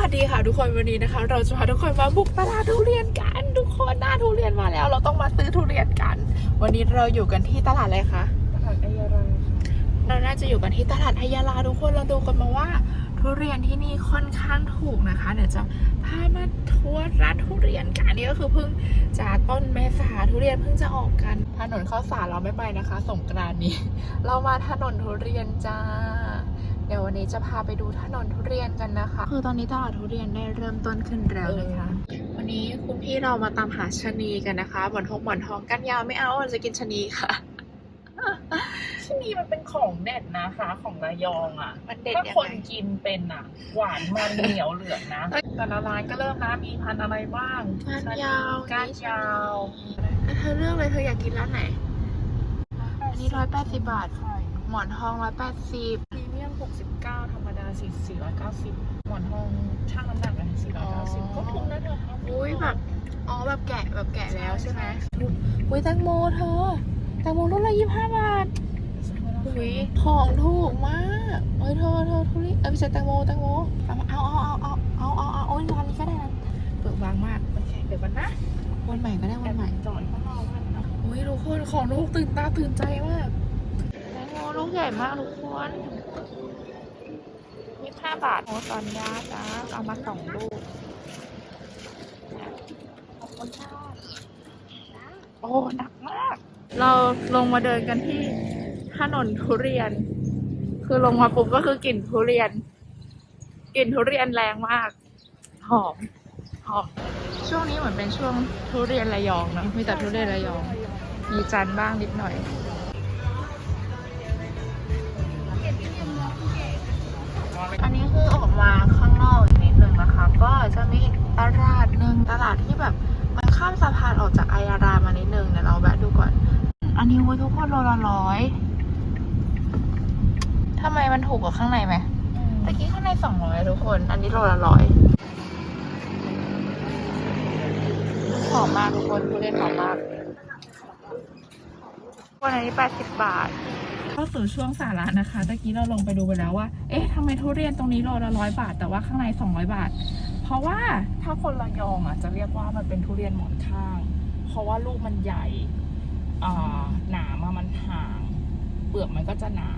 วัสดีค่ะทุกคนวันนี้นะคะ เราจะพาทุกคนมาบุกตลาดทุเรียนกันทุกคนหน้าทุเรียนมาแล้ว เราต้องมาซื้อทุเรียนกัน วันนี้เราอยู่กันที่ตลาดอะไรคะตลาดไอยารังค่ะเราน่าจะอยู่กันที่ตลาดไฮยาลาทุกคนเราดูกันมาว่า ทุเรียนที่นี่ค่อนข้างถูกนะคะเดี๋ยวจะพามาทัวร์ร้านทุเรียนกันนี่ก็คือเพิ่งจากต้นเมษาทุเรียนเพิ่งจะออกกันถนนข้าวสารเราไม่ไปนะคะ สงกรานต์นี้ เรามาถนนทุเรียนจ้า เดี๋ยววันนี้จะพาไปดูถนนทุเรียนกันนะคะ คือตอนนี้ตลาดทุเรียนได้เริ่มต้นขึ้นแล้วนะคะวันนี้คุณพี่เรามาตามหาชะนีกันนะคะหมอนทองหมอนทองกันยาวไม่เอาเราจะกินชะนีค่ะที่นี่มันเป็นของเด็ดนะคะของระยองอะมันเด็ดถ้ายังคนไงกินเป็นอะ หวานมันเหนียวเหลืองนะแต่ละร้านก็เริ่มนะมีพันธุ์อะไรบ้างก้านยาวก้านยาวแล้วเธอเลือกเลยเธออยากกินร้านไหนอันนี้ร้อยแปดสิบบาทใช่หมอนทองร้อยแปดสิบพรีเมียม สิบเก้าธรรมดาสี่สี่ร้อยเก้าสิบหมอนทองช่างน้ำหนักเลย490 ก็ถูกนะเธออุ้ยแบบ อ๋อ แบบแกะ แบบแกะแล้วใช่ไหมอุ้ยแตงโมเธอ แตงโมรุ่นละ25 บาทอุ้ยของถูกมากเอ้ยเธอเธอทุเรียเอ้ยไม่ใช่แตงโมแตงโมเอาเอาเอาเอาเอาเอาเอาโอ้ยร้านนี้ก็ได้นะเปิดวางมากโอเคเดี๋ยววันนะวันใหม่ก็ได้วันใหม่จอดข้างนอกมันอุ้ยทุกคนของลูกตื่นตาตื่นใจมากแตงโมลูกใหญ่มากทุกคนาบาทโอ้ตอนยาจ้าเอามาสองลูกขอบคุณค่ะโอ้หนักมาก เราลงมาเดินกันที่ถนนทุเรียน คือลงมาปุ๊บก็คือกลิ่นทุเรียน กลิ่นทุเรียนแรงมาก หอม หอม ช่วงนี้เหมือนเป็นช่วงทุเรียนระยองเนะมีแต่ทุเรียนระยอง มีจันบ้างนิดหน่อย ทำไมมันถูกกว่าข้างในไหมตะกี้ข้างในสองร้อยทุกคน อันนี้โลละร้อยหอมมากทุกคนทุเรียนหอมมาก วันนี้แปดสิบบาท เข้าสู่ช่วงสาระนะคะ ตะกี้เราลงไปดูไปแล้วว่า เอ๊ะทำไมทุเรียนตรงนี้โลละร้อยบาท แต่ว่าข้างในสองร้อยบาท เพราะว่าถ้าคนระยองอะจะเรียกว่ามันเป็นทุเรียนหมอนข้าง เพราะว่าลูกมันใหญ่อ่าหนามอะมันห่าง เปลือกมันก็จะหนา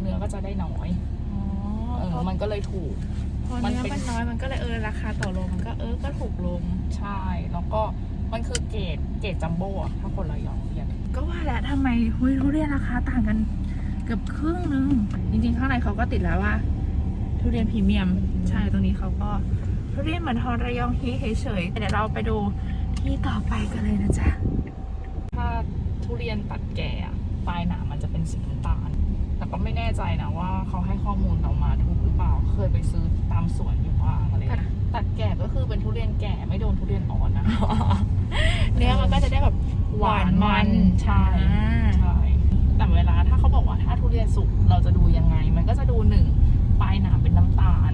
เนื้อก็จะได้น้อยอ๋อเออมันก็เลยถูก พอมันเนื้อเป็นมันน้อยมันก็เลยเออราคาต่อโลมันก็เออก็ถูกลง ใช่ แล้วก็มันคือเกรดเกรดจัมโบ้อะถ้าคนระยองเรียกก็ว่าแหละทำไมเฮ้ยทุเรียนราคาต่างกันเกือบครึ่งนึง จริงๆข้างในเขาก็ติดแล้วว่า ทุเรียนพรีเมียม ใช่ตรงนี้เขาก็ทุเรียนเหมือนทองระยองฮีเฉยๆเดี๋ยวเราไปดูที่ต่อไปกันเลยนะจ๊ะถ้าทุเรียนตัดแก่อะปลายหนามมันจะเป็น สีน้ำตาลแต่ก็ไม่แน่ใจนะว่าเขาให้ข้อมูลเรามาถูกหรือเปล่า เคยไปซื้อตามสวนอยู่บ้างอะไรอย่างเงี้ยตัดแก่ก็คือเป็นทุเรียนแก่ไม่โดนทุเรียนอ่อนนะ เนื้อมันก็จะได้แบบหวานมันใช่อ่าใช่แต่เวลาถ้าเขาบอกว่าถ้าทุเรียนสุกเราจะดูยังไง มันก็จะดูหนึ่งปลายหนามเป็นน้ำตาล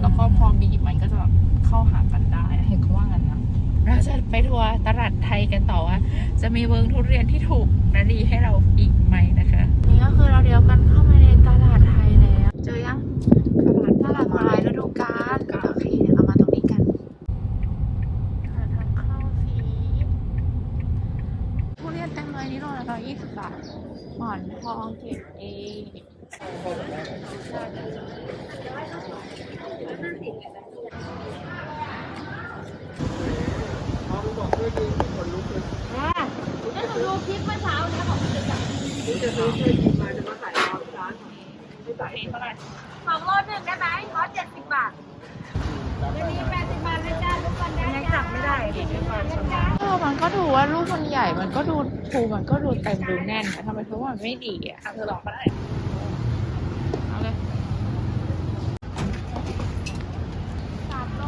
แล้วก็พอบีบมันก็จะแบบเข้าหากันได้อะเห็นเขาว่างั้นนะเราจะไปทัวร์ตลาดไทยกันต่อว่าจะมีเวิร์งทุเรียนที่ถูกและดีให้เรา อันนี้โลละร้อยยี่สิบบาทหมอนทองเก็เองก็หนูดูคลิปเมื่อเช้านะของจะซื้อเสื้ยมาจะมาขายตามร้านไม่ใส่เท่าไรสองโลหนึ่งได้ไหมร้อยเจ็ดสิบบาทจะมีแปดสิบบาทเลยจ้ะ ทุกคนยังจับไม่ได้ดิด้วยความชำนาญเออมันก็ดูว่ารูปมันใหญ่ มันก็ดูภูมันก็ดูเต็มดูแน่นแต่ทำไมเพราะว่ามันไม่ดีอะเธอลองก็ได้เอาเลยสามโล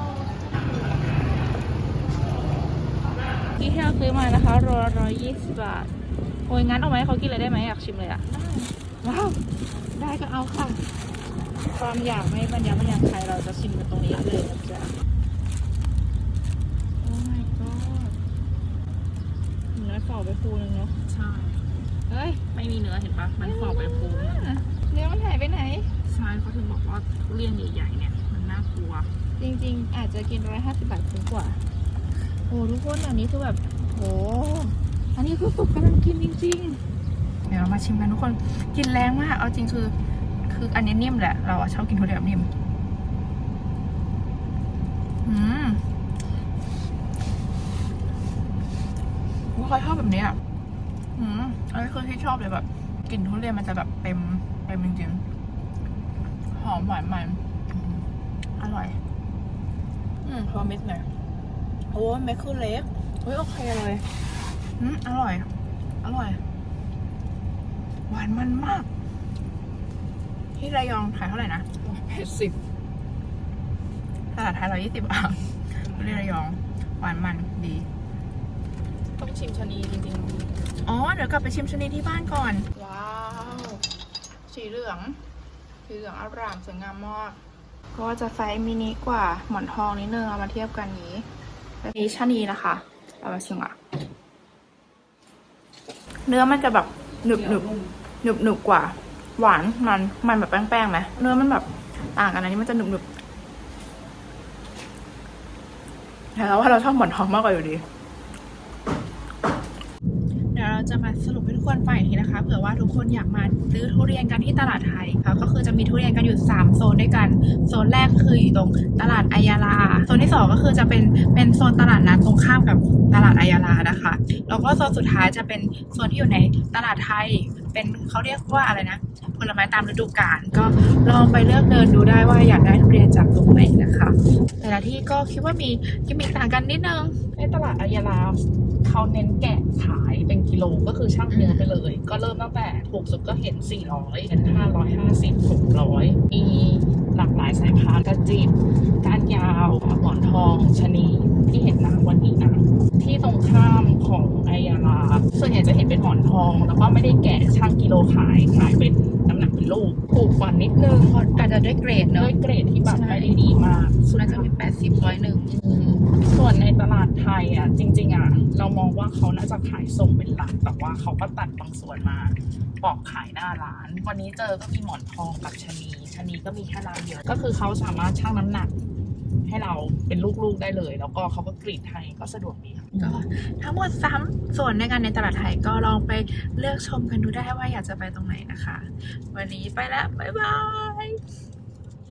ที่ที่เราซื้อมานะคะร้อยยี่สิบบาท โอ้ยงั้นเอาไหมเขากินเลยได้ไหมอยากชิมเลยอะ ว้าว ได้ก็เอาค่ะ ความอยากไม่บรรยาบรรยังใครเราจะชิมกันตรงนี้เลยนะจ๊ะ โอ้ my god เนื้อ ฝ่อไปฟูนึงเนาะใช่เอ้ย ไม่มีเนื้อเห็นปะมันฝ่อไปฟูเนื้อมันหายไปไหน ใช่เขาถึงบอกว่าทุเรียนใหญ่ๆเนี่ยมันน่ากลัว จริงๆ อาจจะกินร้อยห้าสิบบาทคุ้มกว่า โอ้ทุกคนอันนี้คือแบบโอ้อันนี้คือสุกกำลังกินจริง ๆ เดี๋ยวเรามาชิมกันทุกคน กินแรงมาก เอาจริงคือ คืออันนี้นิ่มแหละ เราอะชอบกินทุเรียนแบบนิ่ม อืม ไม่ค่อยชอบแบบนี้อะอืมอันนี้คือที่ชอบเลยแบบกลิ่นทุเรียนมันจะแบบเต็มเต็มจริงๆหอมหวานมันอืมอร่อย อืมพอเม็ดหน่อยโอ้เม็ดคือเล็กเฮ้ยโอเคเลยอืมอร่อย อร่อย หวานมันมาก ที่ระยองขายเท่าไหร่นะแปดสิบตลาดไทยร้อยยี่สิบบาทที่ระยอง หวานมันดี ต้องชิมชะนีจริงอ๋อ เดี๋ยวกลับไปชิมชะนีที่บ้านก่อน ว้าว สีเหลือง สีเหลืองอร่ามสวยงามมาก ก็จะไซส์มินิกว่าหมอนทองนิดนึงเอามาเทียบกันนี้แล้วนี้ชะนีนะคะ เอามาชิมอะ เนื้อมันจะแบบหนึบหนึบหนึบหนึบกว่า หวานมันมันแบบแป้งๆไหมเนื้อมันแบบต่างกันอันนี้มันจะหนึบหนึบแต่เราว่าเราชอบหมอนทองมากกว่าอยู่ดี เราจะมาสรุปให้ทุกคนฟังอีกทีนะคะเผื่อว่าทุกคนอยากมาซื้อทุเรียนกันที่ตลาดไทยค่ะก็คือจะมีทุเรียนกันอยู่ 3 โซนด้วยกัน โซนแรกคืออยู่ตรงตลาดอายาลา โซนที่ 2 ก็คือจะเป็นเป็นโซนตลาดนัดตรงข้ามกับตลาดอายาลานะคะ แล้วก็โซนสุดท้ายจะเป็นโซนที่อยู่ในตลาดไทย เป็นเขาเรียกว่าอะไรนะผลไม้ตามฤดูกาลก็ลองไปเลือกเดินดูได้ว่าอยากได้ทุเรียนจากตรงไหนนะคะ แต่ละที่ก็คิดว่ามีกิมมิคต่างกันนิดนึงในตลาดอายาลาเขาเน้นแกะ กิโลก็คือช่างเนื้อไปเลย ก็เริ่มตั้งแต่ถูกสุดก็เห็น 400เห็น550 600 มีหลากหลายสายพันธุ์กระจิบก้านยาวหมอนทองชะนีที่เห็นนะวันนี้นะที่ตรงข้ามของอายาลาส่วนใหญ่จะเห็นเป็นหมอนทอง แล้วก็ไม่ได้แกะช่างกิโลขายขายเป็นน้ำหนักเป็นลูกถูกกว่านิดนึงเพราะอาจจะด้วยเกรดเนด้อะวยเกรดที่แบบไม่ได้ดี มากส่วนนั้นจะมี80ร้อยหนึ่งอืมส่วนในตลาดไทยอะจริง ๆ อะ เรามองว่าเขาน่าจะขายส่งเป็นหลัก แต่ว่าเขาก็ตัดบางส่วนมาปอกขายหน้าร้าน วันนี้เจอก็มีหมอนทองกับชะนีชะนีก็มีแค่ร้านเดียวก็คือเขาสามารถชั่งน้ำหนักให้เราเป็นลูกๆได้เลย แล้วก็เขาก็กรีดให้ก็สะดวกดีค่ะก็ทั้งหมดซ้ำส่วนในการในตลาดไทยก็ลองไปเลือกชมกันดูได้ว่าอยากจะไปตรงไหนนะคะ วันนี้ไปแล้ว บ๊ายบาย